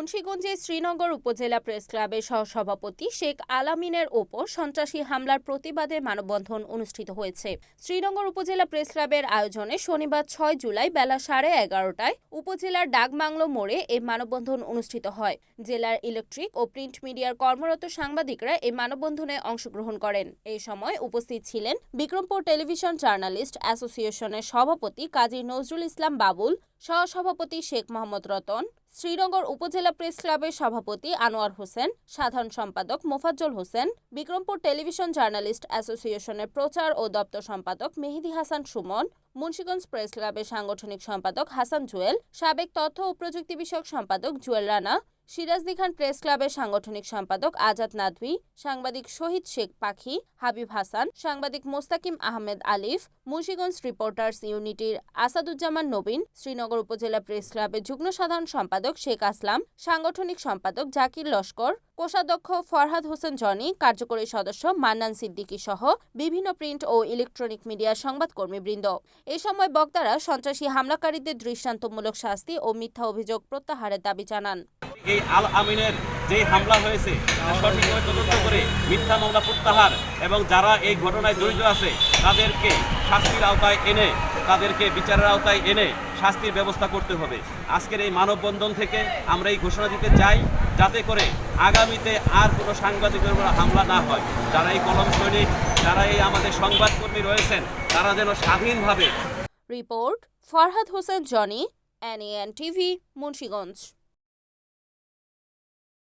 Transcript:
মুন্সীগঞ্জে শ্রীনগর উপজেলা প্রেস ক্লাবের সহসভাপতি শেখ আলামিনের ওপর সন্ত্রাসী হামলার প্রতিবাদে মানববন্ধন অনুষ্ঠিত হয়েছে। শ্রীনগর উপজেলা প্রেস ক্লাবের আয়োজনে শনিবার ছয় জুলাই বেলা সাড়ে এগারোটায় উপজেলার ডাকবাংলো মোড়ে এই মানববন্ধন অনুষ্ঠিত হয়। জেলার ইলেকট্রিক ও প্রিন্ট মিডিয়ার কর্মরত সাংবাদিকরা এই মানববন্ধনে অংশগ্রহণ করেন। এই সময় উপস্থিত ছিলেন বিক্রমপুর টেলিভিশন জার্নালিস্ট অ্যাসোসিয়েশনের সভাপতি কাজী নজরুল ইসলাম বাবুল, সহসভাপতি শেখ মোহাম্মদ রতন শ্রীনগর উপজেলা প্রেস ক্লাবের সভাপতি আনোয়ার হোসেন, সাধারণ সম্পাদক মোফাজ্জল হোসেন, বিক্রমপুর টেলিভিশন জার্নালিস্ট অ্যাসোসিয়েশনের প্রচার ও দপ্তর সম্পাদক মেহেদি হাসান সুমন, মুন্সীগঞ্জ প্রেস ক্লাবের সাংগঠনিক সম্পাদক হাসান জুয়েল, সাবেক তথ্য ও প্রযুক্তি বিষয়ক সম্পাদক জুয়েল রানা সিরাজদি খান প্রেস ক্লাবের সাংগঠনিক সম্পাদক আজাদ নাদভি, সাংবাদিক শহীদ শেখ পাখি, হাবিব হাসান, সাংবাদিক মোস্তাকিম আহমেদ আলিফ, মুন্সিগঞ্জ রিপোর্টার্স ইউনিটির আসাদুজ্জামান নবীন, শ্রীনগর উপজেলা প্রেস ক্লাবের যুগ্ম সাধারণ সম্পাদক শেখ আসলাম, সাংগঠনিক সম্পাদক জাকির লস্কর, কোষাধ্যক্ষ ফরহাদ হোসেন জনি, কার্যকরী সদস্য মান্নান সিদ্দিকী সহ বিভিন্ন প্রিন্ট ও ইলেকট্রনিক মিডিয়ার সংবাদকর্মীবৃন্দ। এ সময় বক্তারা সন্ত্রাসী হামলাকারীদের দৃষ্টান্তমূলক শাস্তি ও মিথ্যা অভিযোগ প্রত্যাহারের দাবি জানান। এই আল আমিনের যে হামলা হয়েছে সঠিকভাবে তদন্ত করে মিথ্যা মামলা প্রত্যাহার এবং যারা এই ঘটনায় জড়িত আছে, তাদেরকে শাস্তির আওতায় এনে, তাদেরকে বিচারের আওতায় এনে শাস্তির ব্যবস্থা করতে হবে। আজকের এই মানববন্ধন থেকে আমরা এই ঘোষণা দিতে চাই, যাতে করে আগামীতে আর কোনো সাংবাদিকের উপর হামলা না হয়। যারা এই কলম সৈনিক, যারা এই আমাদের সংবাদকর্মী রয়েছেন, তারা যেন স্বাধীনভাবে report, Farhad Hossain, Jony NN TV Munshiganj.